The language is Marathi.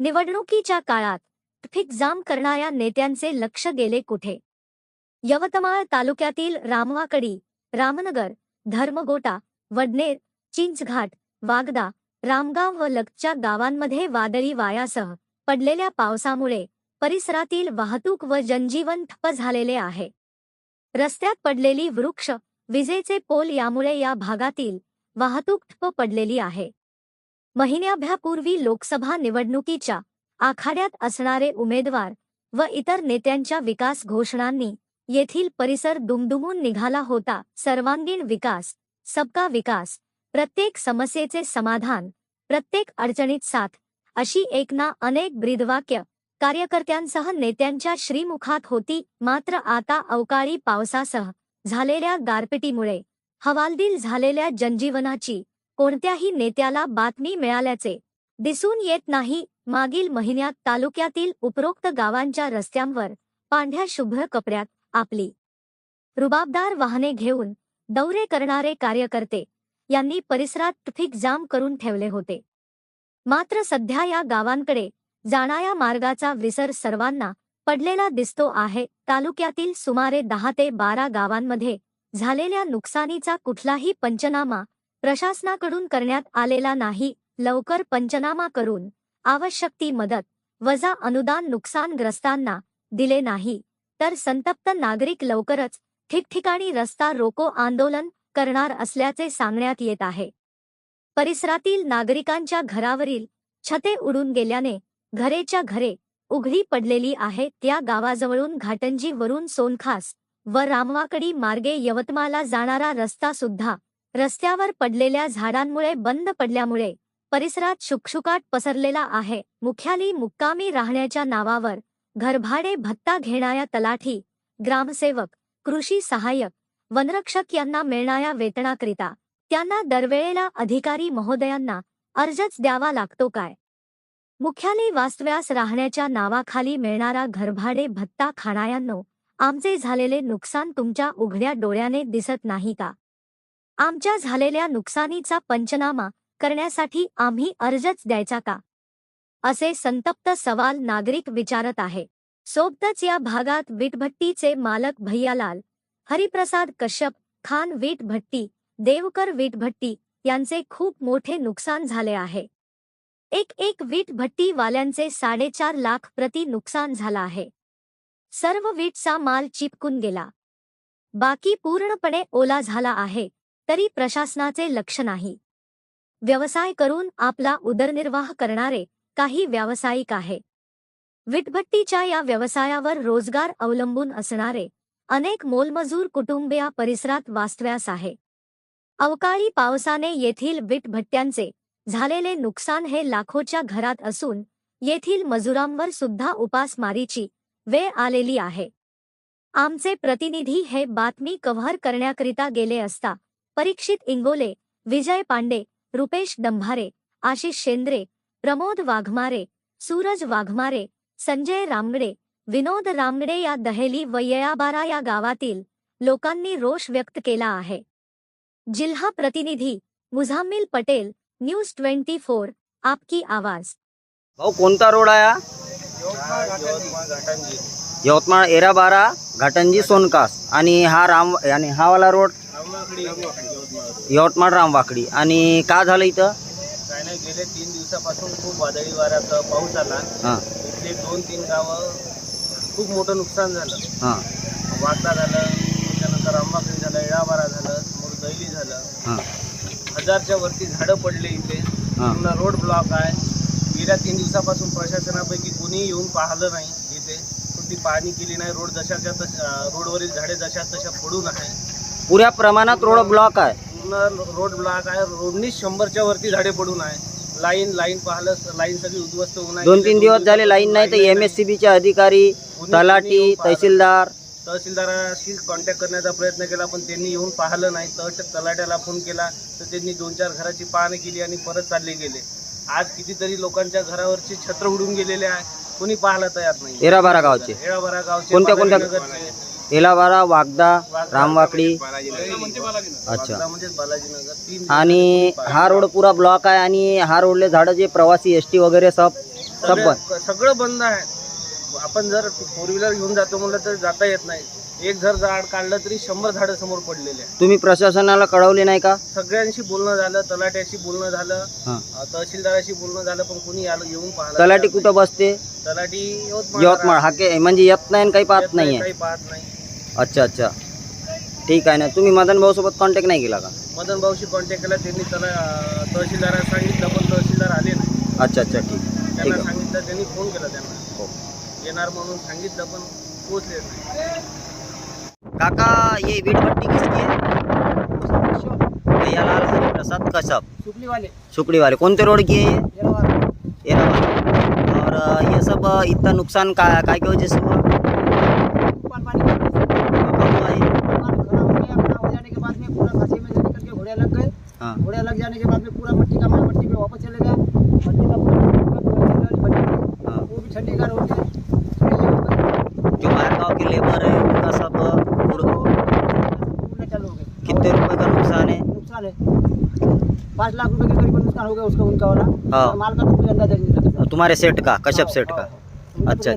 निवडणुकीच्या काळात ट्रफिक जाम करणाऱ्या नेत्यांचे लक्ष गेले कुठे? यवतमाळ तालुक्यातील रामवाकडी रामनगर धर्मगोटा वडनेर चिंचघाट वागदा रामगाव व लगतच्या गावांमध्ये वादळी वायासह पडलेल्या पावसामुळे परिसरातील वाहतूक व जनजीवन ठप्प झालेले आहे. रस्त्यात पडलेली वृक्ष विजेचे पोल यामुळे या भागातील वाहतूक ठप्प पडलेली आहे. महिन्याभ्यापूर्वी लोकसभा निवडणुकीच्या आखाड्यात असणारे उमेदवार व इतर नेत्यांच्या विकास घोषणांनी येथील परिसर दुमदुमून निघाला होता. सर्वांगीण विकास सबका विकास प्रत्येक समस्येचे समाधान प्रत्येक अडचणीत साथ अशी एक ना अनेक ब्रीदवाक्य कार्यकर्त्यांसह नेत्यांच्या श्रीमुखात होती. मात्र आता अवकाळी पावसासह झालेल्या गारपिटीमुळे हवालदिल झालेल्या जनजीवनाची कोणत्याही नेत्याला बातमी मिळाल्याचे दिसून येत नाही. मागील महिन्यात तालुक्यातील उपरोक्त गावांच्या रस्त्यांवर पांढऱ्या शुभ्र कपड्यात आपली रुबाबदार वाहने घेऊन दौरे करणारे कार्यकर्ते यांनी परिसरात ट्रफिक जाम करून ठेवले होते. मात्र सध्या या गावांकडे जाणाऱ्या मार्गाचा विसर सर्वांना पडलेला दिसतो आहे. तालुक्यातील सुमारे दहा ते बारा गावांमध्ये झालेल्या नुकसानीचा कुठलाही पंचनामा प्रशासनाकडून करण्यात आलेला नाही. लवकर पंचनामा करून आवश्यक ती मदत वजा अनुदान नुकसानग्रस्तांना दिले नाही. तर संतप्त नागरिक लवकरच ठिकठिकाणी रस्ता रोको आंदोलन करणार असल्याचे सांगण्यात येत आहे. परिसरातील नागरिकांच्या घरावरील छते उडून गेल्याने घरेच्या घरे उघडी पडलेली आहे. त्या गावाजवळून घाटंजी वरून सोनखास व रामवाकडी मार्गे यवतमाळला जाणारा रस्ता सुद्धा रस्त्यावर पडलेल्या झाडांमुळे बंद पडल्यामुळे परिसरात शुकशुकाट पसरलेला आहे. मुख्याली मुक्कामी राहण्याच्या नावावर घरभाडे भत्ता घेणाऱ्या तलाठी ग्रामसेवक कृषी सहाय्यक वनरक्षक यांना मिळणाऱ्या वेतनाकरिता त्यांना दरवेळेला अधिकारी महोदयांना अर्जच द्यावा लागतो काय? मुख्यालय वास्तव्यास राहण्याच्या नावाखाली मिळणारा घरभाडे भत्ता खाणाऱ्यांनो आमचे झालेले नुकसान तुमच्या उघड्या डोळ्याने दिसत नाही का? आमच्या झालेल्या नुकसानीचा पंचनामा करण्यासाठी आम्ही अर्जच द्यायचा का? असे संतप्त सवाल नागरिक विचारत आहे. सोबतच या भागात वीटभट्टीचे मालक भैयालाल हरिप्रसाद कश्यप खान वीटभट्टी देवकर वीटभट्टी यांचे खूप मोठे नुकसान झाले आहे. एक एक वीटभट्टीवाल्यांचे साडेचार लाख प्रति नुकसान झाला आहे. सर्व वीटचा माल चिपकून गेला. बाकी पूर्णपणे ओला झाला आहे. तरी प्रशासनाचे लक्ष नाही. व्यवसाय करून आपला उदरनिर्वाह करणारे काही व्यावसायिक आहे. विटभट्टीच्या या व्यवसायावर रोजगार अवलंबून असणारे अनेक मोलमजूर कुटुंब या परिसरात वास्तव्यास आहे. अवकाळी पावसाने येथील विटभट्ट्यांचे झालेले नुकसान हे लाखोच्या घरात असून येथील मजुरांवर सुद्धा उपासमारीची वेळ आलेली आहे. आमचे प्रतिनिधी हे बातमी कव्हर करण्याकरिता गेले असता परीक्षित इंगोले, विजय पांडे, रुपेश दंभारे, आशिष शेंद्रे, प्रमोद वाघमारे, सूरज वाघमारे, संजय रामगडे, विनोद रामगडे या दहेली व ययाबारा या गावातील लोकांनी रोष व्यक्त केला आहे. जिल्हा प्रतिनिधी Muzammil Patel, news twenty four, आपकी आवाज़. भाऊ, कोणता रोड आहे? यवतमाळ एरा बारा घाटंजी, सोनकास. आणि हा राम, आणि हा वाला रोड? यवतमाळ रामवाकडी. आणि का झालं इथं? काय नाही गेले तीन दिवसापासून खूप वादळी वाऱ्याचा पाऊस आला. हां. इथले दोन तीन गावं खूप मोठं नुकसान झालं. हां. वागदा झालं त्याच्यानंतर आंबाकडी झालं इळाबारा झालं समोर दैली झालं. हां. हजारच्या वरती झाडं पडले इथे. हां. पूर्ण रोड ब्लॉक आहे. गेल्या तीन दिवसापासून प्रशासनापैकी कोणीही येऊन पाहिलं नाही इथे. कोणती पाहणी केली नाही रोड जशाच्या तशा रोडवरील झाडे जशा तशा पडून आहे पुऱ्या प्रमाणात रोड ब्लॉक आहे. पूर्ण रोड ब्लॉक आहे. रोडनी शंभरच्या वरती झाडे पडून आहे. लाईन लाईन पाहिलं लाईन सगळी उद्ध्वस्त होऊन आहे. दोन तीन दिवस झाले लाईन नाही तर एम एस सी बीचे अधिकारी तलाठी. तहसीलदार. तहसीलदाराशी कॉन्टॅक्ट करण्याचा प्रयत्न केला पण त्यांनी येऊन पाहिलं नाही. तर तलाट्याला फोन केला तर त्यांनी दोन चार घराची पाहणी केली आणि परत चालले गेले. आज कितीतरी लोकांच्या घरावरची छत्र उडून गेलेले आहे. कोणी पाहायला तयार नाही. एरा बारा गावचे. हेळाभरा गावचे कोणत्या- कोणत्या- एलाबारा वागदा वागदा, रामवाकडी. अच्छा. म्हणजेच बालाजीनगर तीन आणि हा रोड पुरा ब्लॉक आहे आणि हा रोडले झाडं जे प्रवासी एस टी वगैरे सब सब बंद. सगळं सगळं बंद आहे. आपण जर फोर व्हीलर घेऊन जातो म्हणलं तर जाता येत नाही. एक जर झाड काढलं तरी शंभर झाडं समोर पडलेले आहे तुम्ही प्रशासनाला कळवले नाही का? सगळ्यांशी बोलणं झालं तलाट्याशी बोलणं झालं हा. अं, तहसीलदाराशी बोलणं झालं पण कोणी आलं येऊन पाहिलं तलाठी कुठं बसते? तलाठी यवतमाळ यवतमाळ हाके म्हणजे येत नाही आणि काही पाहत नाही काही पाहत नाही. अच्छा अच्छा. ठीक आहे ना. तुम्ही मदन भाऊ सोबत कॉन्टॅक्ट नाही केला का? मदन भाऊशी कॉन्टॅक्ट केला. त्यांनी तला अं, तहसीलदाराला सांगितलं पण तहसीलदार आले नाही. अच्छा अच्छा. ठीक. ठीक त्यांना आहे. सांगितलं त्यांनी फोन केला त्यांना. हो. येणार म्हणून सांगितलं पण पोहोचले नाही. काका ये वीट भट्टी किसकी है हरि प्रसाद कश्यप सुपली वाले सुकड़ी वाले कौन से रोड की है ये? एरावाल और अ, ये सब अ, इतना नुकसान का काय की वजह से हुआ घोड़े लग गए। हाँ। घोड़े लग जाने के बाद में पूरा मट्टी का माल मट्टी पे वापस चले गया। मट्टी का पूरा हाँ। वो भी ठंडी हो गई जो बाहर गाँव के लेबर है उनका सब कितने रुपए का नुकसान है? नुकसान है। पाँच लाख रुपए के करीब नुकसान हो गया उसका उनका वाला। हाँ। माल का तो कोई अंदाज़ा नहीं तुम्हारे सेट का कश्यप सेट का। अच्छा।